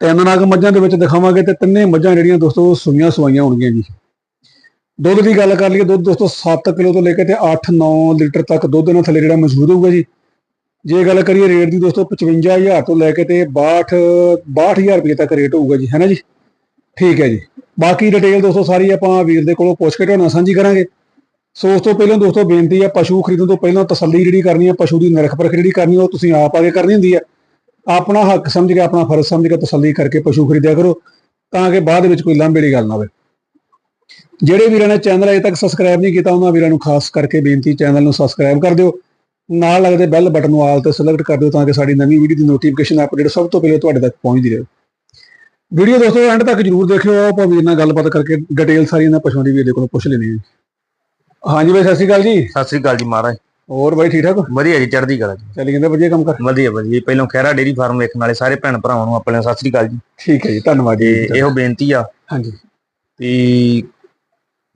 ਤਿੰਨ ਨਾਗ ਮੱਝਾਂ ਦੇ ਵਿੱਚ ਦਿਖਾਵਾਂਗੇ ਤੇ ਤਿੰਨੇ ਮੱਝਾਂ ਜਿਹੜੀਆਂ ਦੋਸਤੋ ਸੂਈਆਂ ਸਵਾਈਆਂ ਹੋਣਗੀਆਂ ਜੀ। ਦੁੱਧ ਦੀ ਗੱਲ ਕਰ ਲਈਏ, ਦੁੱਧ ਦੋਸਤੋ 7 ਕਿਲੋ ਤੋਂ ਲੈ ਕੇ ਤੇ 8-9 ਲੀਟਰ ਤੱਕ ਦੁੱਧ ਇਹਨਾਂ ਥੱਲੇ ਜਿਹੜਾ ਮੌਜੂਦ ਹੋਊਗਾ ਜੀ। ਜੇ ਗੱਲ ਕਰੀਏ ਰੇਟ ਦੀ ਦੋਸਤੋ 55000 ਤੋਂ ਲੈ ਕੇ ਤੇ 62 62000 ਰੁਪਏ ਤੱਕ ਰੇਟ ਹੋਊਗਾ ਜੀ, ਹੈ ਨਾ ਜੀ? ਠੀਕ ਹੈ ਜੀ। ਬਾਕੀ ਡਿਟੇਲ ਦੋਸਤੋ ਸਾਰੀ ਆਪਾਂ ਵੀਰ ਦੇ ਕੋਲੋਂ ਪੁੱਛ ਕੇ ਤੁਹਾਡੇ ਨਾਲ ਸਾਂਝੀ ਕਰਾਂਗੇ। ਸੋ ਉਸ ਤੋਂ ਪਹਿਲਾਂ ਦੋਸਤੋ ਬੇਨਤੀ ਹੈ, ਪਸ਼ੂ ਖਰੀਦਣ ਤੋਂ ਪਹਿਲਾਂ ਤਸੱਲੀ ਜਿਹੜੀ ਕਰਨੀ ਹੈ, ਪਸ਼ੂ ਦੀ ਨਿਰਖ ਪਰਖ ਜਿਹੜੀ ਕਰਨੀ ਹੈ, ਉਹ ਤੁਸੀਂ ਆਪ ਆ ਕੇ ਕਰਨੀ ਹੁੰਦੀ ਹੈ। ਆਪਣਾ ਹੱਕ ਸਮਝ ਕੇ, ਆਪਣਾ ਫਰਜ਼ ਸਮਝ ਕੇ ਤਸੱਲੀ ਕਰਕੇ ਪਸ਼ੂ ਖਰੀਦਿਆ ਕਰੋ, ਤਾਂ ਕਿ ਬਾਅਦ ਵਿੱਚ ਕੋਈ ਲਾਂਭੇ ਦੀ ਗੱਲ ਨਾ ਹੋਵੇ। ਜਿਹੜੇ ਵੀਰਾਂ ਨੇ ਚੈਨਲ ਅਜੇ ਤੱਕ ਸਬਸਕ੍ਰਾਈਬ ਨਹੀਂ ਕੀਤਾ, ਉਹਨਾਂ ਵੀਰਾਂ ਨੂੰ ਖਾਸ ਕਰਕੇ ਬੇਨਤੀ ਚੈਨਲ ਨੂੰ ਸਬਸਕ੍ਰਾਈਬ ਕਰ ਦਿਓ। ਨਾਲ ਲੱਗਦੇ ਬੈਲ ਬਟਨ ਨੂੰ ਆਲ ਤੇ ਸਿਲੈਕਟ ਕਰ ਦਿਓ, ਤਾਂ ਕਿ ਸਾਡੀ ਨਵੀਂ ਵੀਡੀਓ ਦੀ ਨੋਟੀਫਿਕੇਸ਼ਨ ਅਪਡੇਟ ਸਭ ਤੋਂ ਪਹਿਲੇ ਤੁਹਾਡੇ ਤੱਕ ਪਹੁੰਚਦੀ ਰਹੇ। ਵੀਡੀਓ ਦੋਸਤੋ ਐਂਡ ਤੱਕ ਜਰੂਰ ਦੇਖਿਓ। ਆਪਾਂ ਵੀਰ ਨਾਲ ਗੱਲਬਾਤ ਕਰਕੇ ਡਿਟੇਲ ਸਾਰੀ ਇਹਨਾਂ ਪਸ਼ੂਆਂ ਦੀ ਵੀਰ ਦੇ ਕੋਲੋਂ ਪੁੱਛ ਲੈਣੀ ਹੈ। ਹਾਂਜੀ ਬਾਈ, ਸਤਿ ਸ਼੍ਰੀ ਅਕਾਲ ਜੀ। ਸਤਿ ਸ੍ਰੀ ਅਕਾਲ ਜੀ, ਮਹਾਰਾਜ। ਹੋਰ ਬਾਈ ਠੀਕ ਠਾਕ ਵਧੀਆ ਜੀ ਚੜ੍ਹਦੀ ਕਲਾ ਜੀ। ਚੱਲੀ ਜਾਂਦੇ ਵਧੀਆ ਕੰਮ ਕਰ। ਵਧੀਆ ਵਧੀਆ ਪਹਿਲਾਂ ਖਹਿਰਾ ਡੇਰੀ ਫਾਰਮ ਵੇਖਣ ਵਾਲੇ ਸਾਰੇ ਭੈਣ ਭਰਾਵਾਂ ਨੂੰ ਆਪਣੇ ਸਤਿ ਸ੍ਰੀ ਅਕਾਲ ਜੀ। ਠੀਕ ਹੈ ਜੀ ਧੰਨਵਾਦ ਤੇ ਜੀ ਇਹੋ ਬੇਨਤੀ ਆ ਹਾਂਜੀ। ਵੀ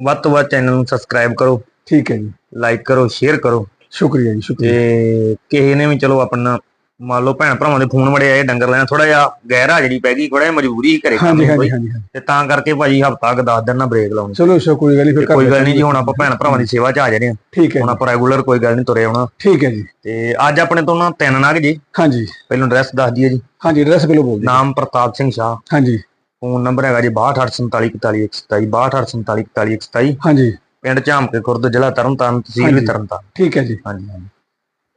ਵੱਧ ਤੋਂ ਵੱਧ ਚੈਨਲ ਨੂੰ ਸਬਸਕ੍ਰਾਈਬ ਕਰੋ ਠੀਕ ਹੈ ਜੀ। ਲਾਈਕ ਕਰੋ ਸ਼ੇਅਰ ਕਰੋ। ਸ਼ੁਕਰੀਆ ਜੀ ਸ਼ੁਕਰੀਆ। ਤੇ ਕਿਸੇ ਨੇ ਵੀ ਚਲੋ ਆਪਣਾ ਮੰਨ ਲਓ ਭੈਣ ਭਰਾਵਾਂ ਦੇ ਫੋਨ ਬੜੇ ਆਏ ਡੰਗਰ ਲੈਣਾ ਥੋੜਾ ਜਿਹਾ ਗਹਿਰਾ ਜਿਹੜੀ ਪੈ ਗਈ ਥੋੜਾ ਜਿਹਾ ਮਜਬੂਰੀ ਘਰੇ ਕੰਮ ਹਾਂਜੀ ਦੀ ਹਾਂਜੀ ਕੋਈ। ਹਾਂਜੀ ਹਾਂਜੀ। ਤੇ ਤਾਂ ਕਰਕੇ ਭਾਜੀ ਹਫਤਾ ਕ 10 ਦਿਨ ਨਾ ਬ੍ਰੇਕ ਲਾਉਣੀ। ਚਲੋ ਸ਼ੋ ਕੋਈ ਗੱਲ ਨਹੀਂ ਫਿਰ ਕੋਈ ਗੱਲ ਨਹੀਂ ਜੀ ਹੁਣ ਆਪਾਂ ਭੈਣ ਭਰਾਵਾਂ ਦੀ ਸੇਵਾ 'ਚ ਆ ਜਾਣੇ ਆ। ਠੀਕ ਹੈ ਹੁਣ ਆਪਾਂ ਰੈਗੂਲਰ ਕੋਈ ਗੱਲ ਨਹੀਂ ਤੁਰੇ ਆਉਣਾ। ਠੀਕ ਹੈ ਜੀ। ਤੇ ਅੱਜ ਆਪਣੇ ਤੋਂ ਨਾ ਤਿੰਨ ਨਗ ਜੀ। ਹਾਂਜੀ। ਪਹਿਲਾਂ ਐਡਰੈਸ ਦੱਸ ਦਈਏ ਜੀ। ਹਾਂਜੀ ਐਡਰੈਸ ਕਿਲੋ ਬੋਲ ਦਿਓ ਨਾਮ ਪ੍ਰਤਾਪ ਸਿੰਘ ਸ਼ਾਹ। ਹਾਂਜੀ। ਫੋਨ ਨੰਬਰ ਹੈਗਾ ਜੀ 6248414127 6248414127 ਹਾਂਜੀ। ਪਿੰਡ ਝਾਮਕੇ ਖੁਰਦ ਜ਼ਿਲ੍ਹਾ ਤਰਨਤਾਰਨ ਤਹਿਸੀਲ ਵੀ। ਤਰਨਤਾਰਨ। ਠੀਕ ਹੈ ਜੀ। ਹਾਂਜੀ ਹਾਂਜੀ।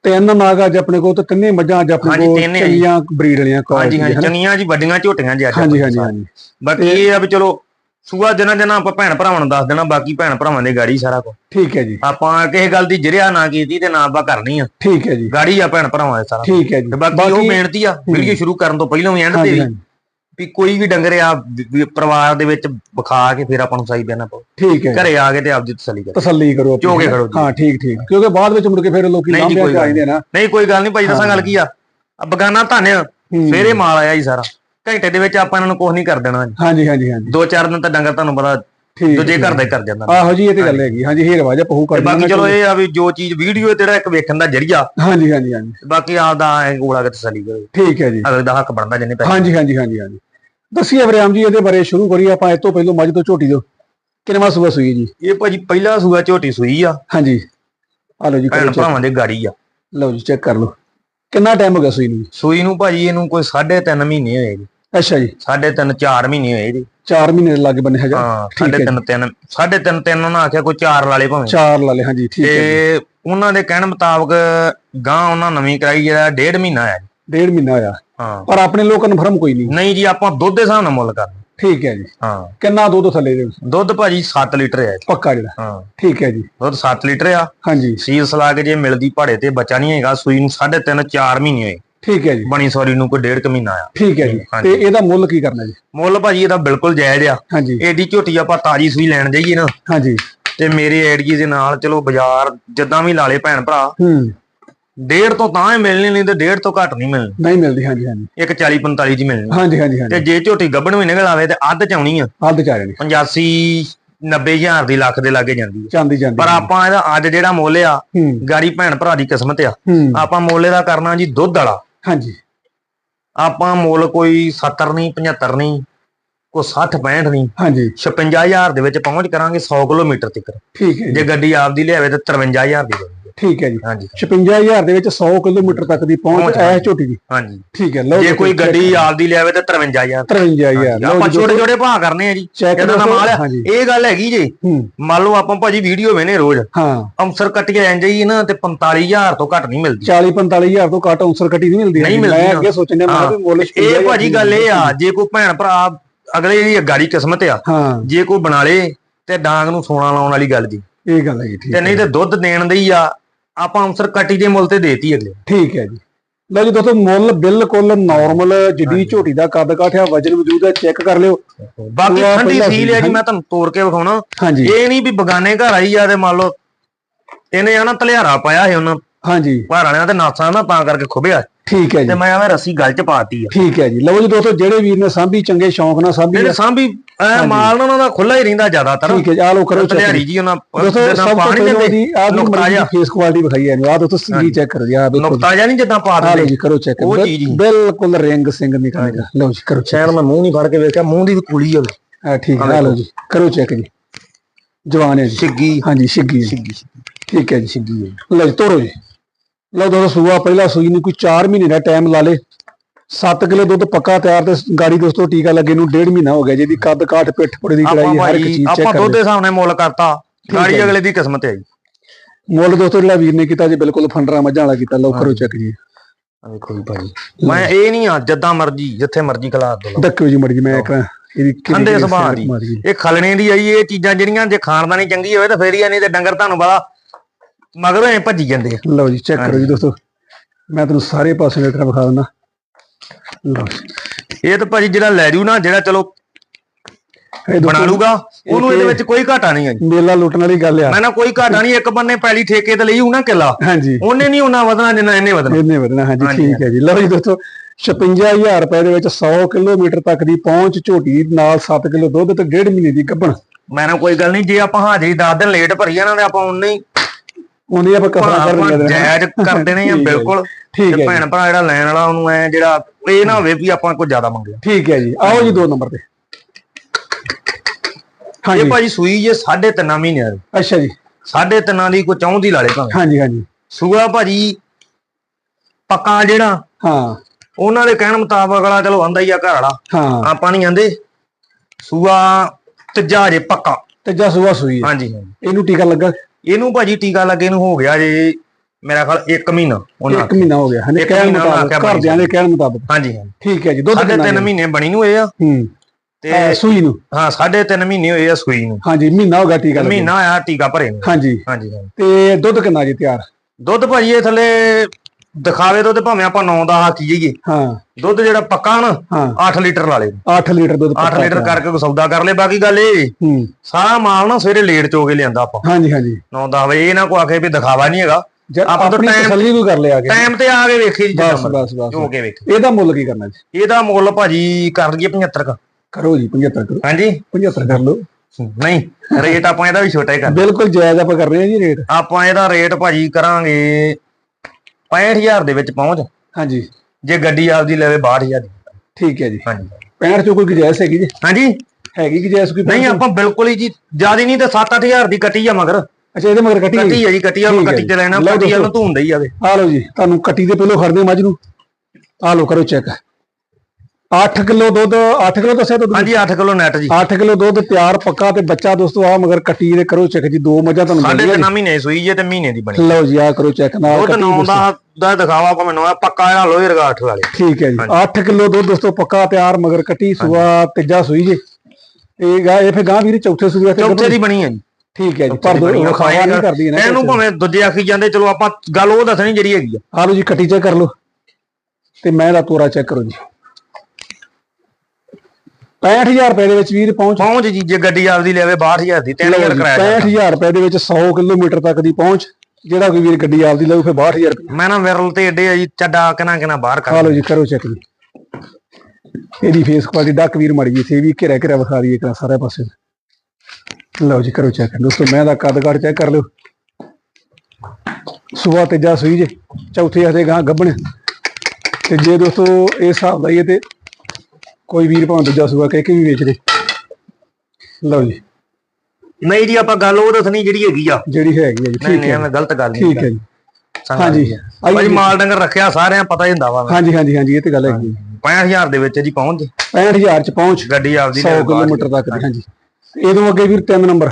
ਤਿੰਨ ਨਾਗ ਅੱਜ ਆਪਣੇ ਕੋਲ ਤੇ ਤਿੰਨੇ ਮੱਝਾਂ ਅੱਜ ਆਪਣੇ ਕੋਲ। ਚੰਗੀਆਂ ਬਰੀਡ ਵਾਲੀਆਂ ਹਾਂਜੀ ਹਾਂਜੀ? ਚੰਗੀਆਂ ਜੀ ਵੱਡੀਆਂ ਝੋਟੀਆਂ ਜੀ ਅੱਜ ਹਾਂਜੀ ਹਾਂਜੀ ਬਾਕੀ ਇਹ ਆ ਵੀ ਚਲੋ ਸੂਆ ਦਿਨਾਂ ਦਿਨਾਂ ਆਪਾਂ ਭੈਣ ਭਰਾਵਾਂ ਨੂੰ ਦੱਸ ਦੇਣਾ ਬਾਕੀ ਭੈਣ ਭਰਾਵਾਂ ਦੇ ਗਾੜੀ ਸਾਰਾ ਕੁਝ ਠੀਕ ਹੈ ਜੀ। ਆਪਾਂ ਕਿਸੇ ਗੱਲ ਦੀ ਜਿਰਿਆ ਨਾ ਕੀਤੀ ਤੇ ਨਾ ਆਪਾਂ ਕਰਨੀ ਆ। ਠੀਕ ਹੈ ਜੀ। ਗਾੜੀ ਆ ਭੈਣ ਭਰਾਵਾਂ ਦੇ ਸਾਰਾ। ਠੀਕ ਹੈ ਜੀ। ਬਾਕੀ ਉਹ ਬੇਨਤੀ ਆ ਵੀਡੀਓ ਸ਼ੁਰੂ ਕਰਨ ਤੋਂ ਪਹਿਲਾਂ ਵੀ ਐਂਡ ਤੇ ਵੀ। ਵੀ ਕੋਈ ਵੀ ਡੰਗਰ ਆ ਵੀ- ਪਰਿਵਾਰ ਦੇ ਵਿੱਚ ਵਿਖਾ ਕੇ ਫਿਰ ਆਪਾਂ ਨੂੰ ਸਹੀ ਦੇਣਾ ਪਊ। ਠੀਕ ਹੈ। ਘਰੇ ਆ ਕੇ ਤੇ ਆਪਦੀ ਤਸੱਲੀ ਕਰ। ਤਸੱਲੀ ਕਰੋ ਆਪਣੀ, ਚੋ ਕੇ? ਖੜੋ ਜੀ। ਹਾਂ ਠੀਕ ਠੀਕ। ਕਿਉਂਕਿ ਬਾਅਦ ਵਿੱਚ ਮੁੜ ਕੇ ਫਿਰ ਲੋਕੀ ਨਹੀਂ ਜੀ, ਲਾਂਭਿਆਂ ਕੋਈ ਚ ਗੱਲ ਆਉਂਦੇ ਨਾ। ਨਹੀਂ ਕੋਈ ਗੱਲ ਨਹੀਂ ਭਾਈ ਦੱਸਾਂ ਗੱਲ ਕੀ ਆ? ਆ ਬਗਾਨਾ ਧੰਨ ਹੂੰ। ਸਵੇਰੇ ਮਾਲ ਆਇਆ ਜੀ ਸਾਰਾ। ਘੰਟੇ ਦੇ ਵਿੱਚ ਆਪਾਂ ਇਹਨਾਂ ਨੂੰ ਕੁਝ ਨਹੀਂ ਕਰ ਦੇਣਾ ਹਾਂਜੀ ਹਾਂਜੀ ਹਾਂਜੀ। ਦੋ ਚਾਰ ਦਿਨ ਤਾਂ ਡੰਗਰ ਤੁਹਾਨੂੰ ਪਤਾ ਠੀਕ ਦੂਜੇ ਘਰ ਦਾ ਹੀ ਕਰ ਜਾਂਦਾ। ਆਹੋ ਜੀ ਇਹ ਤੇ ਗੱਲ ਹੈਗੀ। ਹਾਂਜੀ ਇਹ ਰਵਾਜਾ ਪਹੂ ਕਰ ਬਾਕੀ ਚਲੋ ਇਹ ਆ ਵੀ ਜੋ ਚੀਜ਼ ਵੀਡੀਓ ਜਿਹੜਾ ਇੱਕ ਵੇਖਣ ਦਾ ਜਰੀਆ। ਹਾਂਜੀ ਹਾਂਜੀ ਹਾਂਜੀ। ਬਾਕੀ ਆਪਦਾ ਐ ਗੋਲਾ ਕੇ ਤਸੱਲੀ ਕਰੋ। ਠੀਕ ਹੈ ਜੀ। ਅਗਲੇ ਦਾ ਹੱਕ ਬਣਦਾ ਜਿੰਨੇ ਪੈਸੇ ਹਾਂਜੀ ਹਾਂਜੀ ਹਾਂਜੀ ਹਾਂਜੀ। ਦੱਸੀਏ ਵਰਿਆਮ ਜੀ ਇਹਦੇ ਬਾਰੇ ਸ਼ੁਰੂ ਕਰੀਏ ਆਪਾਂ ਇਹ ਤੋਂ ਪਹਿਲਾਂ ਮੱਝ ਤੋਂ ਝੋਟੀ ਦਿਓ ਕਿੰਨਵਾਂ ਸੂਆ ਸੂਈ ਹੈ ਜੀ? ਇਹ ਭਾਜੀ ਪਹਿਲਾ ਸੂਆ ਝੋਟੀ ਸੂਈ ਆ। ਹਾਂਜੀ। ਆ ਲਓ ਜੀ ਭੈਣ। ਭਰਾਵਾਂ ਦੇ ਗਾੜੀ ਆ। ਲਓ ਜੀ ਚੈੱਕ ਕਰ ਲਓ। ਕਿੰਨਾ ਟਾਈਮ ਹੋ ਗਿਆ ਸੂਈ ਨੂੰ? ਸੂਈ ਨੂੰ ਭਾਜੀ ਇਹਨੂੰ ਕੋਈ 3.5 ਮਹੀਨੇ ਹੋਏ ਜੀ। ਅੱਛਾ ਜੀ। 3.5 4 ਮਹੀਨੇ ਹੋਏ ਜੀ। 4 ਮਹੀਨੇ ਦੇ ਲਾਗੇ ਬੰਨੇ ਹੈਗਾ। ਹਾਂ ਠੀਕ ਹੈ 3.5 3 3.5 3 ਉਹਨਾਂ ਆਖਿਆ ਕੋਈ 4 ਲਾਲੇ ਭਾਵੇਂ। ਚਾਰ ਲਾ ਲਏ ਹਾਂਜੀ ਠੀਕ ਹੈ ਤੇ ਉਹਨਾਂ ਦੇ ਕਹਿਣ ਮੁਤਾਬਕ ਗਾਂ ਉਹਨਾਂ ਨਵੀਂ ਕਰਾਈ ਜਿਹੜਾ ਡੇਢ ਮਹੀਨਾ ਆਇਆ ਜੀ। ਡੇਢ ਮਹੀਨਾ ਹੋਇਆ। ਹਾਂ। ਪਰ ਆਪਣੇ ਲੋਕ ਕਨਫਰਮ ਕੋਈ ਨਹੀਂ। ਨਹੀਂ ਜੀ ਆਪਾਂ ਦੁੱਧ ਦੇ ਹਿਸਾਬ ਨਾਲ ਮੁੱਲ ਕਰਦੇ। ਠੀਕ ਹੈ ਜੀ। ਹਾਂ। ਕਿੰਨਾ ਦੁੱਧ ਥੱਲੇ ਦੇ? ਦੁੱਧ ਭਾਜੀ 7 ਲੀਟਰ ਹੈ। ਪੱਕਾ ਜਿਹੜਾ। ਹਾਂ। ਠੀਕ ਹੈ ਜੀ। ਦੁੱਧ 7 ਲੀਟਰ ਆ। ਹਾਂਜੀ। ਸੀਲ ਸਲਾ ਕੇ ਜੇ ਮਿਲਦੀ ਭਾੜੇ ਤੇ ਬੱਚਾ ਨਹੀਂ ਹੈਗਾ ਸੂਈ ਨੂੰ 3.5 4 ਮਹੀਨੇ ਹੋਏ। ਠੀਕ ਹੈ ਜੀ। ਬਣੀ ਸੌਰੀ ਨੂੰ ਕੋਈ ਡੇਢ ਕੁ ਮਹੀਨਾ ਆ। ਠੀਕ ਹੈ ਜੀ। ਤੇ ਇਹਦਾ ਮੁੱਲ ਕੀ ਕਰਨਾ ਜੀ? ਮੁੱਲ ਭਾਜੀ ਇਹਦਾ ਬਿਲਕੁਲ ਜਾਇਜ਼ ਆ। ਏਡੀ ਝੋਟੀ ਆਪਾਂ ਤਾਜੀ ਸੂਈ ਲੈਣ ਜਾਈਏ ਨਾ। ਹਾਂਜੀ। ਤੇ ਮੇਰੇ ਐਡਗੀ ਦੇ ਨਾਲ ਚਲੋ ਬਾਜ਼ਾਰ ਜਿੱਦਾਂ ਵੀ ਲਾਲੇ ਭੈਣ ਭਰਾ। ਹੂੰ। ਡੇਢ ਤੋਂ ਤਾਂ ਹੀ ਮਿਲਣੀ ਨਹੀਂ ਤੇ ਡੇਢ ਤੋਂ ਘੱਟ ਨਹੀਂ ਮਿਲਣੀ। ਨਹੀਂ ਮਿਲਦੀ ਹਾਂਜੀ ਹਾਂਜੀ। ਇੱਕ 40 45 ਦੀ ਮਿਲਣੀ। ਹਾਂਜੀ ਹਾਂਜੀ ਤੇ ਜੇ ਝੋਟੀ ਗੱਬਣ ਵੀ ਨਿਕਲ ਆਵੇ ਤੇ ਅੱਧ ਚ ਆਉਣੀ ਆ। ਅੱਧ ਚਾਰੇ ਨੇ 85 90000 ਦੀ ਲੱਖ ਦੇ ਲਾਗੇ ਜਾਂਦੀ ਆ। ਚਾਂਦੀ ਜਾਂਦੀ। ਪਰ ਆਪਾਂ ਇਹਦਾ ਅੱਜ ਜਿਹੜਾ ਮੁੱਲ ਆ ਹੂੰ। ਗਾੜੀ ਭੈਣ ਭਰਾ ਦੀ ਕਿਸਮਤ ਆ। ਹੂੰ। ਆਪਾਂ ਮੁੱਲ ਇਹਦਾ ਕਰਨਾ ਜੀ ਦੁੱਧ ਵਾਲਾ। ਹਾਂਜੀ। ਆਪਾਂ ਮੁੱਲ ਕੋਈ 70 ਨਹੀਂ 75 ਨਹੀਂ ਕੋਈ 60 65 ਨਹੀਂ। ਹਾਂਜੀ। 56000 ਦੇ ਵਿੱਚ ਪਹੁੰਚ ਕਰਾਂਗੇ 100 ਕਿਲੋਮੀਟਰ ਤੱਕ। ਠੀਕ ਹੈ ਜੀ। ਗੱਡੀ ਆਪਦੀ ਲਿਆਵੇ ਤੇ 53000 ਦੀ। ਠੀਕ ਹੈ ਜੀ। ਹਾਂਜੀ। 56000 ਦੇ ਵਿੱਚ 100 ਕਿਲੋਮੀਟਰ ਤੱਕ ਦੀ ਪਹੁੰਚ ਐ ਝੋਟੀ ਦੀ। ਹਾਂਜੀ। ਠੀਕ ਹੈ ਲਓ ਜੇ ਕੋਈ ਗੱਡੀ ਆਪਦੀ ਲਿਆਵੇ ਤੇ 53000 53000 ਆਪਾਂ ਛੋਟੇ ਛੋਟੇ ਭਾਅ ਕਰਨੇ ਆ ਜੀ। ਚੈੱਕ ਇਹਦਾ ਮਾਲ ਇਹ ਗੱਲ ਹੈਗੀ ਜੀ। ਹੂੰ। ਮੰਨ ਲਓ ਆਪਾਂ ਭਾਜੀ ਵੀਡੀਓ ਵੇਨੇ ਰੋਜ਼। ਹਾਂ। ਅੰਸਰ ਕੱਟ ਕੇ ਆਂ ਜਾਈਏ ਨਾ ਤੇ 45000 ਤੋਂ ਘੱਟ ਨਹੀਂ ਮਿਲਦੀ। 40 45000 ਤੋਂ ਘੱਟ ਔਂਸਰ ਕੱਟੀ ਨਹੀਂ ਮਿਲਦੀ। ਨਹੀਂ। ਮਿਲਦੀ। ਅੱਗੇ ਸੋਚਣ ਡਿਆ ਮੈਂ ਮੁੱਲ ਇਹ 56,000 ਭਾਜੀ ਗੱਲ ਇਹ ਆ ਜੇ ਕੋਈ ਭੈਣ ਭਰਾ ਅਗਲੇ ਦੀ ਗਾੜੀ ਕਿਸਮਤ ਆ ਹਾਂ। ਜੇ ਕੋਈ ਬਣਾ ਲੇ ਤੇ ਡਾਂਗ ਨੂੰ ਸੋਨਾ ਲਾਉਣ ਵਾਲੀ ਗੱਲ ਜੀ। ਇਹ ਗੱਲ ਹੈ ਜੀ, ਠੀਕ ਤੇ ਹੈ। ਨਹੀਂ ਤੇ ਦੁੱਧ ਦੇਣ ਦੀ ਆ। ਆਪਾਂ ਅੰਸਰ ਕੱਟੀ ਦੇ ਮੁੱਲ ਤੇ ਦੇਤੀ ਅਗਲੇ। ਠੀਕ ਹੈ ਜੀ। ਲਓ ਜੀ ਦੋਸਤੋ ਮੁੱਲ ਬਿਲਕੁਲ ਨਾਰਮਲ ਜਿੱਡੀ ਝੋਟੀ ਦਾ ਕੱਦ ਕਾਠਿਆ ਵਜਨ ਵਜੂਦ ਹੈ ਚੈੱਕ ਕਰ ਲਿਓ। ਬਾਕੀ ਠੰਡੀ ਸੀਲ ਹੈ ਜੀ ਮੈਂ ਤੁਹਾਨੂੰ ਤੋੜ ਕੇ ਵਿਖਾਉਣਾ। ਇਹ ਨਹੀਂ ਵੀ ਬਗਾਨੇ ਘਰ ਆਈ ਆ ਤੇ ਮੰਨ ਲਓ ਇਹਨੇ ਆ ਨਾ ਤਲਿਆਰਾ ਪਾਇਆ ਸੀ ਉਹਨਾਂ ਹਾਂਜੀ। ਘਰ ਵਾਲਿਆਂ ਤੇ ਨਾਸਾਂ ਨਾ ਤਾਂ ਕਰਕੇ ਖੁੱਬਿਆ ਠੀਕ ਹੈ ਜੀ। ਤੇ ਮੈਂ ਐਵੇਂ ਰੱਸੀ ਗਲ ਚ ਪਾਤੀ ਆ। ਠੀਕ ਹੈ ਜੀ। ਲਓ ਜੀ ਦੋਸਤੋ ਜਿਹੜੇ ਵੀਰ ਨੇ ਸਾਂਭੀ ਚੰਗੇ ਸ਼ੌਂਕ ਨਾਲ ਸਾਂਭੀ ਜਿਹੜੇ ਸਾਂਭੀ ਐ ਮਾਲ ਉਹਨਾਂ ਦਾ ਖੁੱਲਾ ਹੀ ਰਹਿੰਦਾ ਜ਼ਿਆਦਾਤਰ। ਠੀਕ ਹੈ ਜੀ ਆ ਲੋ ਕਰੋ ਚੈੱਕ ਤਲਿਆਰੀ ਜੀ ਉਹਨਾਂ ਦੋਸਤੋ ਸਭ ਤੋਂ ਪਹਿਲਾਂ ਜੀ ਆ ਨੁਕਤਾ ਜਿਹਾ। ਫੇਸ ਕੁਆਲਿਟੀ ਵਿਖਾਈ ਹੈ ਆ ਦੋਸਤੋ ਸੀਗੀ ਚੈੱਕ ਕਰੋ ਜੀ ਆ ਦੇਖੋ ਨੁਕਤਾ ਜਿਹਾ ਨਹੀਂ ਜਿੱਦਾਂ ਪਾ ਦਿੰਦੇ। ਜੀ ਕਰੋ ਚੈੱਕ। ਬਿਲਕੁਲ ਰਿੰਗ ਸਿੰਘ ਨਿਕਲੇਗਾ ਲਓ ਜੀ ਕਰੋ। ਸ਼ਾਇਦ ਮੈਂ ਮੂੰਹ ਨਹੀਂ ਫੜ ਕੇ ਵੇਖਿਆ ਮੂੰਹ ਦੀ ਵੀ ਕੁਲੀ ਹੋਵੇ ਆ ਠੀਕ ਹੈ ਲਓ ਜੀ ਕਰੋ ਚੈੱਕ ਜੀ। ਜਵਾਨ ਹੈ ਜੀ। ਛਿੱਗੀ ਹਾਂਜੀ ਛਿੱਗੀ। ਛਿੱਗੀ ਠੀਕ ਹੈ ਜੀ ਛਿੱਗੀ ਲਓ ਜੀ ਤੋਰੋ ਜੀ। ਲਓ ਦੋਸਤੋ ਸੂਆ ਪਹਿਲਾ ਸੂਈ ਨੂੰ ਕੋਈ 4 ਮਹੀਨੇ ਦਾ ਟਾਈਮ ਲਾ ਲੇ। 7 ਕਿਲੋ ਦੁੱਧ ਪੱਕਾ ਤਿਆਰ ਤੇ ਗਾੜੀ ਦੋਸਤੋ ਟੀਕਾ ਲੱਗੇ ਨੂੰ ਡੇਢ ਮਹੀਨਾ ਹੋ ਗਿਆ ਜਿਹਦੀ ਕੱਦ ਕਾਠ ਪਿੱਠ ਪੁੜੇ ਦੀ ਆਪਾਂ ਚੜਾਈ ਹਰ ਇੱਕ ਭਾਈ ਚੀਜ਼ ਆਪਾਂ ਚੈੱਕ ਕਰ ਦੁੱਧ ਦੇ ਨਾਲ ਮੁੱਲ ਕਰਤਾ ਗਾੜੀ ਅਗਲੇ ਦੀ ਕਿਸਮਤ ਹੈ ਜੀ। ਮੁੱਲ ਦੋਸਤੋ ਜਿਹੜਾ ਵੀਰ ਨੇ ਕੀਤਾ ਜੀ ਬਿਲਕੁਲ ਫੰਡਰਾ ਮੱਝਾਂ ਵਾਲਾ ਕੀਤਾ ਲਓ ਕਰੋ ਚੈੱਕ ਜੀ। ਵੇਖੋ ਜੀ ਭਾਜੀ ਮੈਂ ਇਹ ਨਹੀਂ ਆ ਜਿੱਦਾਂ ਮਰਜ਼ੀ ਜਿੱਥੇ ਮਰਜ਼ੀ ਖਲਾ ਦੋ ਦੱਕਿਓ ਜੀ ਮੜੀ ਜੀ ਮੈਂ ਕਰਾਂ ਇਹਦੀ ਕਿਹੜੀ ਸੁਭਾਅ ਦੀ। ਇਹ ਖਲਣੇ ਦੀ ਆਈ ਇਹ ਚੀਜ਼ਾਂ ਜਿਹੜੀਆਂ ਜੇ ਖਾਨਦਾਨੀ ਚੰਗੀ ਹੋਵੇ ਤਾਂ ਫੇਰ ਹੀ ਨਹੀਂ ਤੇ ਡੰਗਰ ਤੁਹਾਨੂੰ ਪਤਾ ਮਗਰੋਂ ਐ ਭੱਜੀ ਜਾਂਦੇ ਆ। ਲਓ ਜੀ ਚੈੱਕ ਕਰੋ ਜੀ ਦੋਸਤੋ। ਮੈਂ ਤੁਹਾਨੂੰ ਸਾਰੇ ਪਾਸੇ ਤਰ੍ਹਾਂ ਵਿਖਾ ਦਿੰਦਾ। ਲਓ। ਇਹ ਤਾਂ ਭਾਜੀ ਜਿਹੜਾ ਲੈ ਜੂ ਨਾ ਜਿਹੜਾ ਚਲੋ ਬਣਾ ਲੂਗਾ ਉਹਨੂੰ ਇਹਦੇ ਵਿੱਚ ਕੋਈ ਘਾਟਾ ਨਹੀਂ ਹੈ ਮੇਲਾ ਲੁੱਟਣ ਵਾਲੀ ਗੱਲ ਆ। ਮੈਂ ਨਾ ਕੋਈ ਘਾਟਾ ਨਹੀਂ ਇੱਕ ਬੰਨੇ ਪੈਲੀ ਠੇਕੇ ਤੇ ਲਈ ਹੋਣਾ ਕਿੱਲਾ। ਹਾਂਜੀ। ਉਹਨੇ ਨਹੀਂ ਉਹਨਾਂ ਵਧਣਾ ਜਿੰਨਾ ਇਹਨੇ ਵਧਣਾ। ਇਹਨੇ ਵਧਣਾ ਹਾਂਜੀ ਹਾਂਜੀ, ਠੀਕ ਹੈ ਜੀ। ਲਓ ਜੀ ਦੋਸਤੋ 56000 ਰੁਪਏ ਦੇ ਵਿੱਚ 100 ਕਿਲੋਮੀਟਰ ਤੱਕ ਦੀ ਪਹੁੰਚ ਝੋਟੀ ਨਾਲ 7 ਕਿਲੋ ਦੁੱਧ ਤੇ ਡੇਢ ਮਹੀਨੇ ਦੀ ਗੱਭਣ। ਮੈਂ ਨਾ ਕੋਈ ਗੱਲ ਨਹੀਂ ਜੇ ਆਪਾਂ ਹਾਜ਼ਰੀ 10 ਦਿਨ ਲੇਟ ਭਰੀ ਜਾਣਾ ਤੇ ਆਪਾਂ ਉਨੇ ਹੀ ਉਹਨੇ ਆਪਾਂ ਕਸਰ ਕਰ ਲਿਆ ਜਾਇਜ਼ ਕਰ ਦੇਣੇ ਆ ਬਿਲਕੁਲ। ਠੀਕ ਹੈ ਭੈਣ ਭਰਾ ਜਿਹੜਾ ਲੈਣ ਵਾਲਾ ਉਹਨੂੰ ਐ ਜਿਹੜਾ ਇਹ ਨਾ ਹੋਵੇ ਵੀ ਆਪਾਂ ਕੋਈ ਜ਼ਿਆਦਾ ਮੰਗਿਆ ਠੀਕ ਹੈ ਜੀ। ਆਓ ਜੀ ਦੋ ਨੰਬਰ ਤੇ। ਇਹ ਭਾਜੀ ਸੂਈ ਜੇ 3.5 ਮਹੀਨਿਆਂ ਦੀ। ਅੱਛਾ ਜੀ। 3.5 ਦੀ ਕੋਈ ਚਾਹੁੰਦੀ ਲਾਲੇ ਭਾਵੇਂ। ਹਾਂਜੀ ਹਾਂਜੀ। ਸੂਆ ਭਾਜੀ ਪੱਕਾ ਜਿਹੜਾ ਹਾਂ। ਉਹਨਾਂ ਦੇ ਕਹਿਣ ਮੁਤਾਬਕ ਵਾਲਾ ਚਲੋ ਆਂਦਾ ਹੀ ਆ ਘਰ ਵਾਲਾ। ਹਾਂ। ਆਪਾਂ ਨਹੀਂ ਆਂਦੇ। ਸੂਆ ਤੀਜਾ ਜੇ ਪੱਕਾ। ਤੀਜਾ ਸੂਆ ਸੂਈ ਹਾਂਜੀ। ਇਹਨੂੰ ਟੀਕਾ ਲੱਗਾ? ਇਹਨੂੰ ਭਾਜੀ ਟੀਕਾ ਲੱਗੇ ਨੂੰ ਹੋ ਗਿਆ ਜੇ ਮੇਰਾ ਖਿਆਲ 1 ਮਹੀਨਾ ਉਹਨਾਂ ਇੱਕ ਮਹੀਨਾ ਹੋ ਗਿਆ ਹਾਂਜੀ ਇੱਕ ਕਹਿਣ ਮਹੀਨਾ ਉਹਨਾਂ ਮੁਤਾਬਕ ਆਖਿਆ ਘਰਦਿਆਂ ਦੇ ਕਹਿਣ ਮੁਤਾਬਕ। ਹਾਂਜੀ ਹਾਂਜੀ। ਠੀਕ ਹੈ ਜੀ ਦੁੱਧ ਸਾਢੇ ਕਿੰਨਾ ਤਿੰਨ? ਮਹੀਨੇ ਬਣੀ ਨੂੰ ਹੋਏ ਆ। ਹੂੰ। ਤੇ ਸੂਈ ਨੂੰ? ਹਾਂ ਸਾਢੇ ਤਿੰਨ ਮਹੀਨੇ ਹੋਏ ਆ ਸੂਈ ਨੂੰ। ਹਾਂਜੀ ਮਹੀਨਾ ਹੋ ਗਿਆ ਟੀਕਾ ਲੱਗੇ ਮਹੀਨਾ ਆਇਆ ਟੀਕਾ ਭਰੇ ਨੂੰ। ਹਾਂਜੀ। ਹਾਂਜੀ ਹਾਂਜੀ। ਤੇ ਦੁੱਧ ਕਿੰਨਾ ਜੀ ਤਿਆਰ? ਦੁੱਧ ਭਾਜੀ ਇਹ ਥੱਲੇ ਦਿਖਾਵੇ ਦੁੱਧ ਭਾਵੇਂ ਆਪਾਂ 9 ਦਾ ਆਖੀ ਜਾਈਏ ਹਾਂ। ਦੁੱਧ ਜਿਹੜਾ ਪੱਕਾ ਨਾ ਹਾਂ। 8 ਲੀਟਰ ਲਾ ਲੇ। 8 ਲੀਟਰ ਦੁੱਧ 8 ਪੱਕਾ ਲੀਟਰ। ਕਰਕੇ ਕੋਈ ਸੌਦਾ ਕਰ ਲੈ ਬਾਕੀ ਗੱਲ ਇਹ ਹੂੰ। ਸਾਰਾ ਮਾਲ ਨਾ ਸਵੇਰੇ ਲੇਟ ਚੋ ਕੇ ਲਿਆਂਦਾ ਆਪਾਂ। ਹਾਂਜੀ ਹਾਂਜੀ। 9-10 ਵਜੇ ਇਹ ਨਾ ਕੋ ਆਖੇ ਵੀ ਦਿਖਾਵਾ ਨਹੀਂ ਹੈਗਾ। ਆਪਾਂ ਤਾਂ time- ਤਸੱਲੀ ਵੀ ਕਰ ਲਿਆ ਗਿਆ ਟਾਈਮ ਤੇ ਆ ਕੇ ਵੇਖੀ ਜੀ ਬਸ ਬਸ ਬਸ। ਜੋ ਕੇ ਵੇਖੀ। ਇਹਦਾ ਮੁੱਲ ਕੀ ਕਰਨਾ ਜੀ? ਇਹਦਾ ਮੁੱਲ ਭਾਜੀ ਕਰ ਦਈਏ 75 ਕਾ। ਕਰੋ ਜੀ 75 ਕਰੋ ਹਾਂਜੀ। 75 ਕਰ ਲਓ। ਨਹੀਂ ਰੇਟ ਆਪਾਂ ਇਹਦਾ ਵੀ ਛੋਟਾ ਹੀ ਕਰ ਬਿਲਕੁਲ ਜਾਇਜ਼ ਆਪਾਂ ਕਰ ਰਹੇ ਹਾਂ ਜੀ ਰੇਟ ਆਪਾਂ ਇਹਦਾ ਰੇਟ ਭਾਜੀ ਕਰਾਂਗੇ 65000 ਦੇ ਵਿੱਚ ਪਹੁੰਚ। ਹਾਂਜੀ। ਜੇ ਗੱਡੀ ਆਪਦੀ ਲੈਵੇ 62000 ਦੀ। ਠੀਕ ਹੈ ਜੀ। ਹਾਂਜੀ। 65 ਚੋਂ ਕੋਈ ਗੁਜਾਇਸ਼ ਹੈਗੀ ਜੀ? ਹਾਂਜੀ। ਹੈਗੀ ਗੁਜਾਇਸ਼ ਕੋਈ ਨਹੀਂ ਆਪਾਂ ਬਿਲਕੁਲ ਹੀ ਜੀ ਜ਼ਿਆਦਾ ਨਹੀਂ ਤੇ 7-8000 ਦੀ ਕੱਟੀ ਆ ਮਗਰ। ਅੱਛਾ ਇਹਦੇ ਮਗਰ ਕੱਟੀ ਕੱਟੀ ਆ ਜੀ ਕੱਟੀ ਆ ਹੈ ਕੱਟੀ ਤੇ ਲੈਣਾ ਕੱਟੀ। ਨੂੰ ਧੂੰਦਾ ਹੀ ਆਵੇ ਆ ਲਓ ਜੀ ਤੁਹਾਨੂੰ ਕੱਟੀ ਦੇ ਪਹਿਲੋਂ ਖੜਦੇ ਮੱਝ ਨੂੰ। ਆ ਲਓ ਕਰੋ ਚੈੱਕ। 8 ਕਿਲੋ ਦੁੱਧ 8 ਕਿਲੋ ਦੱਸਿਆ ਦੁੱਧ ਹਾਂਜੀ 8 ਕਿਲੋ ਨੈਟ ਜੀ। 8 ਕਿਲੋ ਦੁੱਧ ਤਿਆਰ ਪੱਕਾ ਤੇ ਬੱਚਾ ਦੋਸਤੋ ਆ ਮਗਰ ਕੱਟੀ ਦੇ ਕਰੋ ਚੈੱਕ ਜੀ ਦੋ ਮੱਝਾਂ ਤੁਹਾਨੂੰ ਸਾਡੇ ਤੇ ਮਹੀਨੇ ਸੂਈ ਜੇ ਤੇ ਮਹੀਨੇ ਦੀ ਬਣੀ। ਲਓ ਜੀ ਆ ਕਰੋ ਚੈੱਕ ਨਾਲ ਉਹ ਤਾਂ ਕੱਟੀ ਨੌ। ਦਾ ਦਾ ਦਿਖਾਵਾ ਭਾਵੇਂ ਨੌ ਪੱਕਾ ਆ ਲੋਹੇ ਰਗਾਠ ਵਾਲੇ। ਠੀਕ ਹੈ ਜੀ 8 ਕਿਲੋ ਦੁੱਧ ਦੋਸਤੋ ਪੱਕਾ ਤਿਆਰ ਮਗਰ ਕੱਟੀ ਸੂਆ ਤੀਜਾ ਸੂਈ ਜੇ। ਇਹ ਗਾ ਇਹ ਫੇ ਗਾਂ ਵੀਰ ਚੌਥੇ ਸੂਏ ਤੇ ਚੌਥੇ ਦੀ ਬਣੀ ਹੈ ਜੀ। ਠੀਕ ਹੈ ਜੀ ਪਰ ਦੋ ਖਾਵਾ ਨਹੀਂ ਕਰਦੀ ਨਾ ਇਹਨੂੰ ਭਾਵੇਂ ਦੂਜੇ ਆਖੀ ਜਾਂਦੇ ਚਲੋ ਆਪਾਂ ਗੱਲ ਉਹ ਦੱਸਣੀ ਜਿਹੜੀ ਹੈਗੀ ਆ। ਆ ਲਓ ਜੀ ਕੱਟੀ ਚੈੱਕ ਕਰ ਲਓ। ਤੇ ਮੈਂ ਦਾ ਤੋਰਾ ਚੈੱਕ ਕਰੋ ਜੀ। 65000 ਰੁਪਏ ਦੇ ਵਿੱਚ ਵੀਰ ਪਹੁੰਚ ਪਹੁੰਚ ਜੀ ਜੇ ਗੱਡੀ ਆਪਦੀ ਲੈਵੇ 62000 ਦੀ 3000 ਕਰਾਇਆ ਜਾਂਦਾ। 65000 ਰੁਪਏ ਦੇ ਵਿੱਚ 100 ਕਿਲੋਮੀਟਰ ਤੱਕ ਦੀ ਪਹੁੰਚ ਜਿਹੜਾ ਕੋਈ ਵੀਰ ਗੱਡੀ ਆਪਦੀ ਲਊ ਫਿਰ 62000 ਰੁਪਏ ਮੈਂ ਨਾ ਵਿਰਲ ਤੇ ਏਡੇ ਆ ਜੀ ਚੱਡਾ ਕਿਨਾ ਕਿਨਾ ਬਾਹਰ ਕਰ ਲਓ ਜੀ ਕਰੋ ਚੈੱਕ ਜੀ। ਇਹਦੀ ਫੇਸ ਕੁਆਲਿਟੀ ਡੱਕ ਵੀਰ ਮੜੀ ਜੀ ਇੱਥੇ ਵੀ ਘੇਰਾ ਘੇਰਾ ਵਿਖਾ ਦਈਏ ਇੱਕ ਸਾਰੇ ਪਾਸੇ। ਲਓ ਜੀ ਕਰੋ ਚੈੱਕ ਦੋਸਤੋ ਮੈਂ ਦਾ ਕੱਦ ਕੱਦ ਚੈੱਕ ਕਰ ਲਿਓ। ਸੁਬਾ ਤੇਜਾ ਸੂਈ ਜੇ ਚੌਥੇ ਹਤੇ ਗਾਂ ਗੱਬਣ ਤੇ ਜੇ ਦੋਸਤੋ ਇਹ ਹਿਸਾਬ ਹੈ ਤੇ ਕੋਈ ਵੀਰ ਭਾਵੇਂ ਦੂਜਾ ਸੂਆ ਕਹਿ ਕੇ ਵੀ ਵੇਚ ਦੇ। ਲਓ ਜੀ। ਨਹੀਂ ਜੀ ਆਪਾਂ ਗੱਲ ਉਹ ਦੱਸਣੀ ਜਿਹੜੀ ਹੈਗੀ ਆ। ਜਿਹੜੀ ਹੈਗੀ ਜੀ ਨਹੀਂ ਠੀਕ ਨਹੀਂ ਹੈ। ਐਵੇਂ ਗਲਤ ਗੱਲ ਨਹੀਂ ਠੀਕ ਹੈ। ਜੀ। ਹਾਂਜੀ। ਆ। ਜੀ। ਮਾਲ ਡੰਗਰ ਰੱਖਿਆ ਸਾਰਿਆਂ ਪਤਾ ਹੀ ਹੁੰਦਾ ਵਾ। ਹਾਂਜੀ ਹਾਂਜੀ ਹਾਂਜੀ ਇਹ ਤੇ ਗੱਲ ਹੈਗੀ ਹੈ 65000 ਦੇ ਵਿੱਚ ਜੀ ਪਹੁੰਚ। ਜੇ 65000 ਚ ਪਹੁੰਚ। ਗੱਡੀ ਆਪਦੀ 100 ਲੈਵੇ ਕਿਲੋਮੀਟਰ ਤੱਕ ਦੀ ਹਾਂਜੀ। ਇਹਦੋਂ ਅੱਗੇ ਵੀਰ ਤਿੰਨ ਨੰਬਰ।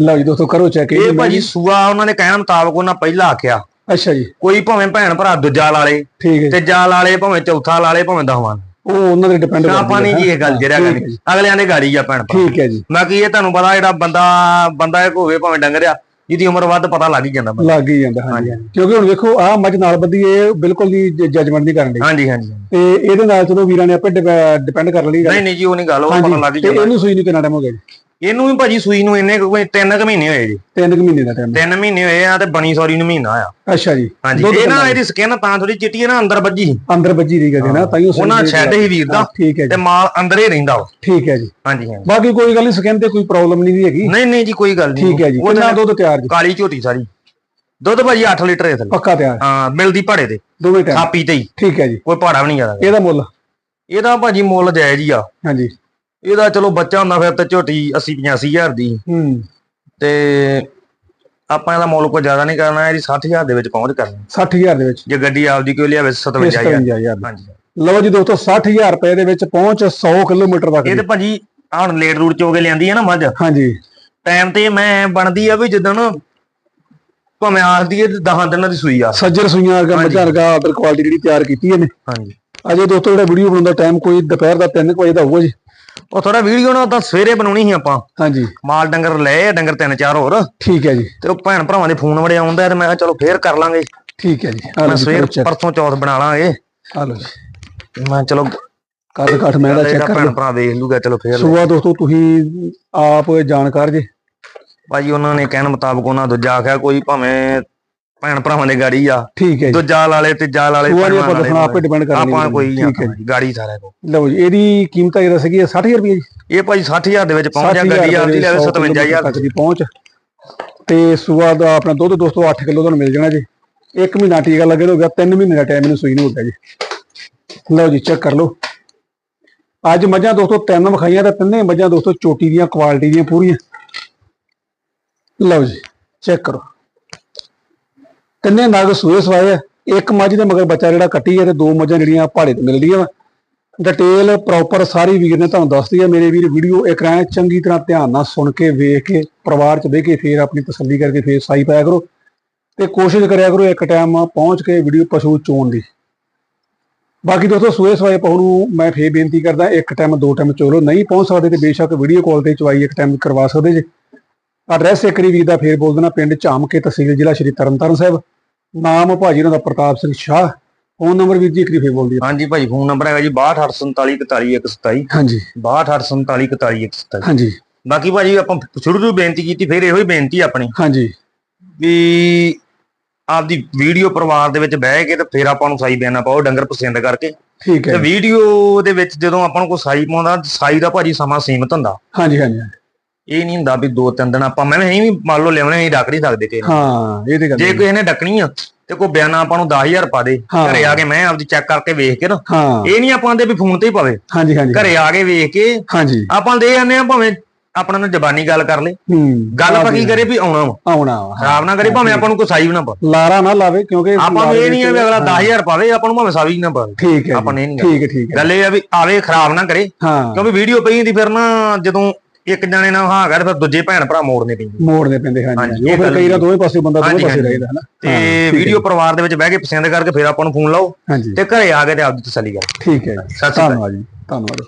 ਲਓ ਜੀ ਦੋਸਤੋ ਕਰੋ ਚੈੱਕ। ਇਹ ਭਾਜੀ ਸੂਆ ਉਹਨਾਂ ਦੇ ਕਹਿਣ ਮੁਤਾਬਕ ਉਹਨਾਂ ਪਹਿਲਾਂ ਆਖਿਆ। ਅੱਛਾ ਜੀ। ਕੋਈ ਭਾਵੇਂ ਭੈਣ ਭਰਾ ਦੂਜਾ ਲਾਲੇ ਠੀਕ ਹੈ। ਤੇ ਜਾ ਲਾਲੇ ਭਾਵੇਂ ਚੌਥਾ ਲਾਲੇ ਭਾਵੇਂ ਦਸਵਾਂ ਉਹ ਉਹਨਾਂ ਦੇ ਡਿਪੈਂਡ ਆਪਾਂ ਨਹੀਂ ਜੀ ਇਹ ਗੱਲ ਜਿਹੜਾ ਗੱਲ ਅਗਲਿਆਂ ਦੇ ਗਾੜੀ ਆ ਭੈਣ ਭਰਾ। ਠੀਕ ਹੈ ਜੀ। ਬਾਕੀ ਇਹ ਤੁਹਾਨੂੰ ਪਤਾ ਜਿਹੜਾ ਬੰਦਾ ਬੰਦਾ ਇੱਕ ਹੋਵੇ ਭਾਵੇਂ ਡੰਗਰਿਆ ਜਿਹਦੀ ਉਮਰ ਵੱਧ ਪਤਾ ਲੱਗ ਹੀ ਜਾਂਦਾ। ਲੱਗ ਹੀ ਜਾਂਦਾ ਹਾਂਜੀ। ਕਿਉਂਕਿ ਹੁਣ ਵੇਖੋ ਆਹ ਮੱਝ ਨਾਲ ਬੱਦੀ ਇਹ ਬਿਲਕੁਲ ਦੀ ਜਜਮੈਂਟ ਨਹੀਂ ਕਰਨ ਦੀ ਹਾਂਜੀ ਹਾਂਜੀ ਤੇ ਇਹਦੇ ਨਾਲ ਚਲੋ ਵੀਰਾਂ ਨੇ ਆਪੇ ਡਿਪੈਂਡ ਕਰ ਲਈ। ਨਹੀਂ ਨਹੀਂ ਜੀ ਉਹ ਨਹੀਂ ਗੱਲ ਉਹ ਪਤਾ ਲੱਗ ਹੀ ਜਾਂਦਾ। ਇਹਨੂੰ ਸੂਈ ਨੂੰ ਕਿੰਨਾ ਟਾਈਮ ਹੋ ਗਿਆ ਜੀ? ਇਹਨੂੰ ਵੀ ਭਾਜੀ ਸੂਈ ਨੂੰ ਇੰਨੇ ਕੁ ਕੋਈ ਤਿੰਨ ਕੁ ਮਹੀਨੇ ਹੋਏ ਜੀ। ਤਿੰਨ ਕੁ ਮਹੀਨੇ ਦਾ ਟਾਈਮ ਤਿੰਨ ਮਹੀਨੇ ਹੋਏ ਆ ਤੇ ਬਣੀ ਸੌਰੀ ਨੂੰ ਮਹੀਨਾ ਆ ਅੱਛਾ ਜੀ। ਹਾਂਜੀ। ਦੁੱਧ ਇਹ ਨਾ? ਇਹਦੀ ਸਕਿਨ ਤਾਂ ਥੋੜੀ ਚਿੱਟੀ ਹੈ ਨਾ ਅੰਦਰ ਵੱਜੀ। ਸੀ। ਅੰਦਰ ਵੱਜੀ ਰਹੀ ਗਏ ਨਾ ਤਾਂ ਹੀ ਉਹ ਉਹਨਾਂ ਸ਼ੈੱਡ ਹੀ ਵੀਰ ਦਾ ਠੀਕ ਹੈ ਤੇ ਜੀ। ਮਾਲ ਅੰਦਰ ਹੀ ਰਹਿੰਦਾ ਵਾ। ਠੀਕ ਹੈ ਜੀ। ਹਾਂਜੀ ਹਾਂਜੀ। ਬਾਕੀ ਕੋਈ ਗੱਲ ਨਹੀਂ ਸਕਿਨ ਤੇ ਕੋਈ ਪ੍ਰੋਬਲਮ ਨਹੀਂ ਦੀ ਹੈਗੀ। ਨਹੀਂ ਨਹੀਂ ਜੀ ਕੋਈ ਗੱਲ ਨਹੀਂ। ਠੀਕ ਹੈ ਜੀ। ਉਹ ਕਿੰਨਾ ਦੁੱਧ ਤਿਆਰ ਜੀ? ਕਾਲੀ ਝੋਟੀ ਸਾਰੀ। ਦੁੱਧ ਭਾਜੀ 8 ਲੀਟਰ ਥੱਲੇ। ਪੱਕਾ ਤਿਆਰ। ਹਾਂ ਮਿਲਦੀ ਭਾੜੇ ਤੇ। ਦੋਵੇਂ ਟਾਈਮ ਥਾਪੀ ਤੇ ਹੀ। ਠੀਕ ਹੈ ਜੀ। ਕੋਈ ਭਾੜਾ ਵੀ ਨਹੀਂ ਜ਼ਿਆਦਾ। ਇਹਦਾ ਮੁੱਲ? ਇਹਦਾ ਭਾਜੀ ਮੁੱਲ ਜਾਇਜ਼ ਹੀ ਆ। ਹਾਂਜੀ। ਇਹਦਾ ਚਲੋ ਬੱਚਾ ਹੁੰਦਾ ਫਿਰ ਤੇ ਝੋਟੀ 80 85000 ਦੀ। ਹੂੰ। ਤੇ ਆਪਾਂ ਇਹਦਾ ਮੁੱਲ ਕੋਈ ਜ਼ਿਆਦਾ ਨਹੀਂ ਕਰਨਾ ਇਹਦੀ 60000 ਦੇ ਵਿੱਚ ਪਹੁੰਚ ਕਰਨੀ। 60000 ਦੇ ਵਿੱਚ? ਜੇ ਗੱਡੀ ਆਪਦੀ ਕੋਈ ਲਿਆਵੇ 57000 57000 ਹਾਂਜੀ। ਲਓ ਜੀ ਦੋਸਤੋ 60000 ਰੁਪਏ ਦੇ ਵਿੱਚ ਪਹੁੰਚ 100 ਕਿਲੋਮੀਟਰ ਤੱਕ ਇਹ। ਤੇ ਭਾਜੀ ਹੁਣ ਲੇਟ ਰੂਟ ਚੋ ਕੇ ਲਿਆਂਦੀ ਹੈ ਨਾ ਮੱਝ? ਹਾਂਜੀ। ਟਾਈਮ ਤੇ ਮੈਂ ਬਣਦੀ ਆ ਵੀ ਜਿੱਦਣ ਭਾਵੇਂ ਆਖਦੀ ਹੈ 10 ਦਿਨਾਂ ਦੀ ਸੂਈ ਆ। ਸੱਜਰ ਸੂਈਆਂ ਵਰਗਾ ਮੱਝਾਂ ਵਰਗਾ ਆਰਡਰ ਕੁਆਲਿਟੀ ਜਿਹੜੀ ਤਿਆਰ ਕੀਤੀ ਇਹਨੇ। ਹਾਂਜੀ। ਅਜੇ ਦੋਸਤੋ ਜਿਹੜਾ ਵੀਡੀਓ ਬਣਾਉਣ ਦਾ ਟਾਈਮ ਕੋਈ ਦੁਪਹਿਰ ਦਾ 3 ਵਜੇ ਦਾ ਹੋਊਗਾ ਜੀ। ਉਹ ਥੋੜਾ ਵੀਡੀਓ ਨਾ ਤਾਂ ਸਵੇਰੇ ਬਣਾਉਣੀ ਸੀ ਆਪਾਂ। ਹਾਂਜੀ। ਮਾਲ ਡੰਗਰ ਲਏ ਆ, ਡੰਗਰ ਤਿੰਨ ਚਾਰ ਹੋਰ। ਠੀਕ ਹੈ ਜੀ। ਤੇ ਉਹ ਭੈਣ ਭਰਾਵਾਂ ਦੇ ਫੋਨ ਬੜੇ ਆਉਂਦਾ ਤੇ ਮੈਂ ਕਿਹਾ ਚਲੋ ਫੇਰ ਕਰ ਲਾਂਗੇ। ਠੀਕ ਹੈ ਜੀ। ਆ ਮੈਂ ਜੀ ਸਵੇਰ check। ਪਰਸੋਂ ਚੌਥ ਬਣਾ ਲਾਂਗੇ। ਆ ਲਓ ਜੀ। ਮੈਂ ਕਿਹਾ ਚਲੋ ਕੱਦ ਕਾਠ ਮੈਂ ਦਾ ਚੈੱਕ ਇਹਦਾ ਕਰ ਭੈਣ ਲਓ ਭਰਾ ਵੇਖ ਲੂਗਾ ਚਲੋ ਫੇਰ। ਸੁਬਾ ਦੋਸਤੋ ਤੁਸੀਂ ਆਪ ਜਾਣਕਾਰ ਜੇ। ਭਾਜੀ ਉਹਨਾਂ ਨੇ ਕਹਿਣ ਮੁਤਾਬਕ ਉਹਨਾਂ ਦੂਜਾ ਆਖਿਆ ਕੋਈ ਭਾਵੇਂ ਭੈਣ ਭਰਾਵਾਂ ਦੇ ਗਾੜੀ ਆ। ਠੀਕ ਹੈ ਜੀ। ਦੂਜਾ ਵਾਲੇ ਤੀਜਾ ਵਾਲੇ ਸੁਬਾ ਨਹੀਂ ਭੈਣਾਂ ਆਪਾਂ ਦੱਸਣਾ ਵਾਲੇ ਆਪੇ ਡਿਪੈਂਡ ਕਰਨੀ ਆਪਾਂ ਕੋਈ ਠੀਕ ਹੈ ਗਾੜੀ ਸਾਰਾ ਕੋ ਲਓ ਜੀ ਇਹਦੀ ਕੀਮਤ ਇਹ ਦੱਸੇਗੀ 60000 ਰੁਪਏ ਜੀ। ਇਹ ਭਾਜੀ 60000 ਦੇ ਵਿੱਚ ਪਹੁੰਚ ਜਾ 60,000 ਗੱਡੀ ਆਪਦੀ ਲੈ 100 ਕਿਲੋਮੀਟਰ 57000 ਤੱਕ ਦੀ ਪਹੁੰਚ। ਤੇ ਸੁਬਾ ਦਾ ਆਪਣਾ ਦੁੱਧ ਦੋਸਤੋ 8 ਕਿਲੋ ਤੁਹਾਨੂੰ ਮਿਲ ਜਾਣਾ ਜੀ। ਇੱਕ ਮਹੀਨਾ ਟੀਕਾ ਲੱਗੇ ਹੋ ਗਿਆ 3 ਮਹੀਨੇ ਦਾ ਟਾਈਮ ਇਹਨੂੰ ਸੂਈ ਨੂੰ ਹੋ ਗਿਆ ਜੀ। ਲਓ ਜੀ ਚੈੱਕ ਕਰ ਲਓ। ਅੱਜ ਮੱਝਾਂ ਦੋਸਤੋ ਤਿੰਨ ਵਿਖਾਈਆਂ ਤੇ ਤਿੰਨੇ ਮੱਝਾਂ ਦੋਸਤੋ ਚੋਟੀ ਦੀਆਂ ਕੁਆਲਿਟੀ ਦੀਆਂ ਪੂਰੀਆਂ। ਲਓ ਜੀ ਚੈੱਕ ਕਰੋ। ਤਿੰਨੇ ਨਗ ਸੂਏ ਸਵਾਏ ਆ। ਇੱਕ ਮੱਝ ਦੇ ਮਗਰ ਬੱਚਾ ਜਿਹੜਾ ਕੱਟੀ ਹੈ ਤੇ ਦੋ ਮੱਝਾਂ ਜਿਹੜੀਆਂ ਪਹਾੜੇ ਤੋਂ ਮਿਲਦੀਆਂ ਵਾ। ਡਿਟੇਲ ਪ੍ਰੋਪਰ ਸਾਰੀ ਵੀਰ ਨੇ ਤੁਹਾਨੂੰ ਦੱਸਦੀ ਹੈ ਮੇਰੇ ਵੀਰ ਵੀਡੀਓ ਇੱਕ ਰਾਂ ਚੰਗੀ ਤਰ੍ਹਾਂ ਧਿਆਨ ਨਾਲ ਸੁਣ ਕੇ, ਵੇਖ ਕੇ, ਪਰਿਵਾਰ ਚ ਬਹਿ ਕੇ ਫੇਰ ਆਪਣੀ ਤਸੱਲੀ ਕਰਕੇ ਫੇਰ ਸਾਈ ਪਾਇਆ ਕਰੋ। ਤੇ ਕੋਸ਼ਿਸ਼ ਕਰਿਆ ਕਰੋ ਇੱਕ ਟਾਈਮ ਪਹੁੰਚ ਕੇ ਵੀਡੀਓ ਪਸ਼ੂ ਚੋਣ ਦੀ। ਬਾਕੀ ਦੋਸਤੋ, ਸੂਏ ਸਵਾਏ ਪਹੂ ਨੂੰ ਮੈਂ ਫੇਰ ਬੇਨਤੀ ਕਰਦਾ, ਇੱਕ ਟਾਈਮ ਦੋ ਟਾਈਮ ਚੋਲੋ। ਨਹੀਂ ਪਹੁੰਚ ਸਕਦੇ ਤੇ ਬੇਸ਼ੱਕ ਵੀਡੀਓ ਕਾਲ ਤੇ ਚਵਾਈ ਇੱਕ ਟਾਈਮ ਕਰਵਾ ਸਕਦੇ ਜੇ। ਐਡਰੈਸ ਇੱਕ ਵਾਰੀ ਵੀਰ ਦਾ ਫੇਰ ਬੋਲ ਦੇਣਾ, ਪਿੰਡ ਝਾਮਕੇ ਤਹਿਸੀਲ ਜ਼ਿਲ੍ਹਾ ਸ਼੍ਰੀ ਤਰਨਤਾਰਨ ਸਾਹਿਬ। ਨਾਮ ਭਾਜੀ ਉਹਨਾਂ ਦਾ ਪ੍ਰਤਾਪ ਸਿੰਘ ਸ਼ਾਹ। ਫੋਨ ਨੰਬਰ ਵੀਰ ਜੀ ਇੱਕ ਵਾਰੀ ਫੇਰ ਬੋਲ ਦਿਓ ਹਾਂਜੀ ਭਾਜੀ ਫੋਨ ਨੰਬਰ ਹੈਗਾ ਜੀ 6248414127 ਹਾਂਜੀ। 6248414127 ਹਾਂਜੀ। ਬਾਕੀ ਭਾਜੀ ਆਪਾਂ ਸ਼ੁਰੂ ਤੋਂ ਬੇਨਤੀ ਕੀਤੀ ਫਿਰ ਇਹੋ ਹੀ ਬੇਨਤੀ ਆਪਣੀ। ਹਾਂਜੀ। ਵੀ ਆਪਦੀ ਵੀਡੀਓ ਪਰਿਵਾਰ ਦੇ ਵਿੱਚ ਬਹਿ ਕੇ ਤੇ ਫਿਰ ਆਪਾਂ ਨੂੰ ਸਾਈ ਬਿਆਨਾ ਪਾਓ ਡੰਗਰ ਪਸੰਦ ਕਰਕੇ। ਠੀਕ ਹੈ ਤੇ ਵੀਡੀਓ ਦੇ ਵਿੱਚ ਜਦੋਂ ਆਪਾਂ ਨੂੰ ਕੋਈ ਸਾਈ ਪਾਉਂਦਾ ਸਾਈ ਦਾ ਭਾਜੀ ਸਮਾਂ ਸੀਮਤ ਹੁੰਦਾ। ਹਾਂਜੀ ਹਾਂਜੀ। ਇਹ ਨਹੀਂ ਹੁੰਦਾ ਵੀ ਦੋ ਤਿੰਨ ਦਿਨ ਆਪਾਂ ਮੈਂ ਵੀ ਮੰਨ ਲਓ ਲਿਆਉਣੇ ਅਸੀਂ ਡੱਕ ਨਹੀਂ ਸਕਦੇ ਕਿ ਹਾਂ ਇਹ ਤੇ ਗੱਲ ਜੇ ਹੈ। ਕਿਸੇ ਨੇ ਡੱਕਣੀ ਆ ਤੇ ਕੋਈ ਬਿਆਨਾ ਆਪਾਂ ਨੂੰ 10000 ਪਾ ਦੇ ਹਾਂ। ਘਰੇ ਆ ਕੇ ਮੈਂ ਆਪਦੀ ਚੈੱਕ ਕਰਕੇ ਵੇਖ ਕੇ ਨਾ ਹਾਂ। ਇਹ ਨਹੀਂ ਆਪਾਂ ਦੇ ਵੀ ਫੋਨ ਤੇ ਹੀ ਪਾਵੇ। ਹਾਂਜੀ ਹਾਂਜੀ। ਘਰੇ ਆ ਕੇ ਵੇਖ ਕੇ ਹਾਂਜੀ। ਆਪਾਂ ਦੇ ਜਾਂਦੇ ਆ ਭਾਵੇਂ ਆਪਣਾ ਨਾਲ ਜ਼ਬਾਨੀ ਗੱਲ ਕਰ ਲੇ। ਹੂੰ ਗੱਲ ਆਪਾਂ ਕੀ ਕਰੇ ਵੀ ਆਉਣਾ ਵਾ। ਆਉਣਾ ਵਾ। ਖਰਾਬ ਨਾ ਕਰੇ ਭਾਵੇਂ ਆਪਾਂ ਨੂੰ ਕੋਈ ਸਾਈ ਵੀ ਨਾ ਪਾ ਲਾਰਾ ਨਾ ਲਾਵੇ ਕਿਉਂਕਿ ਆਪਾਂ ਨੂੰ ਇਹ ਨਹੀਂ ਆ ਵੀ ਅਗਲਾ ਹਾਂ, 10000 ਪਾਵੇ ਆਪਾਂ ਨੂੰ ਭਾਵੇਂ ਸਾਵੀ ਨਾ ਪਾਵੇ। ਠੀਕ ਹੈ ਆਪਾਂ ਨੇ ਨਹੀਂ ਠੀਕ ਹੈ ਠੀਕ ਹੈ। ਗੱਲ ਇਹ ਆ ਵੀ ਆਵੇ ਖਰਾਬ ਨਾ ਕਰੇ। ਹਾਂ। ਕਿਉਂਕਿ ਵੀਡੀਓ ਪਈ ਹੁੰਦੀ ਫਿਰ ਨਾ ਜਦੋਂ ਇੱਕ ਜਣੇ ਨਾਲ ਹਾਂ ਕਰ ਫਿਰ ਦੂਜੇ ਭੈਣ ਭਰਾ ਮੋੜਨੇ ਪੈਂਦੇ। ਮੋੜਨੇ ਪੈਂਦੇ ਹਾਂਜੀ। ਉਹ ਫਿਰ ਕਈ ਨਾ ਦੋਵੇਂ ਪਾਸੇ ਬੰਦਾ ਦੋਵੇਂ ਪਾਸੇ। ਰਹਿੰਦਾ ਹੈ ਨਾ। ਤੇ ਵੀਡੀਓ ਪਰਿਵਾਰ ਦੇ ਵਿੱਚ ਬਹਿ ਕੇ ਪਸੰਦ ਕਰਕੇ ਫਿਰ ਆਪਾਂ ਨੂੰ ਫੋਨ ਲਾਓ ਤੇ ਘਰੇ ਆ ਕੇ ਤੇ ਆਪਦੀ ਤਸੱਲੀ ਕਰੋ। ਠੀਕ ਹੈ ਜੀ। ਸਤਿ ਸ਼੍ਰੀ ਅਕਾਲ। ਜੀ ਧੰਨਵਾਦ।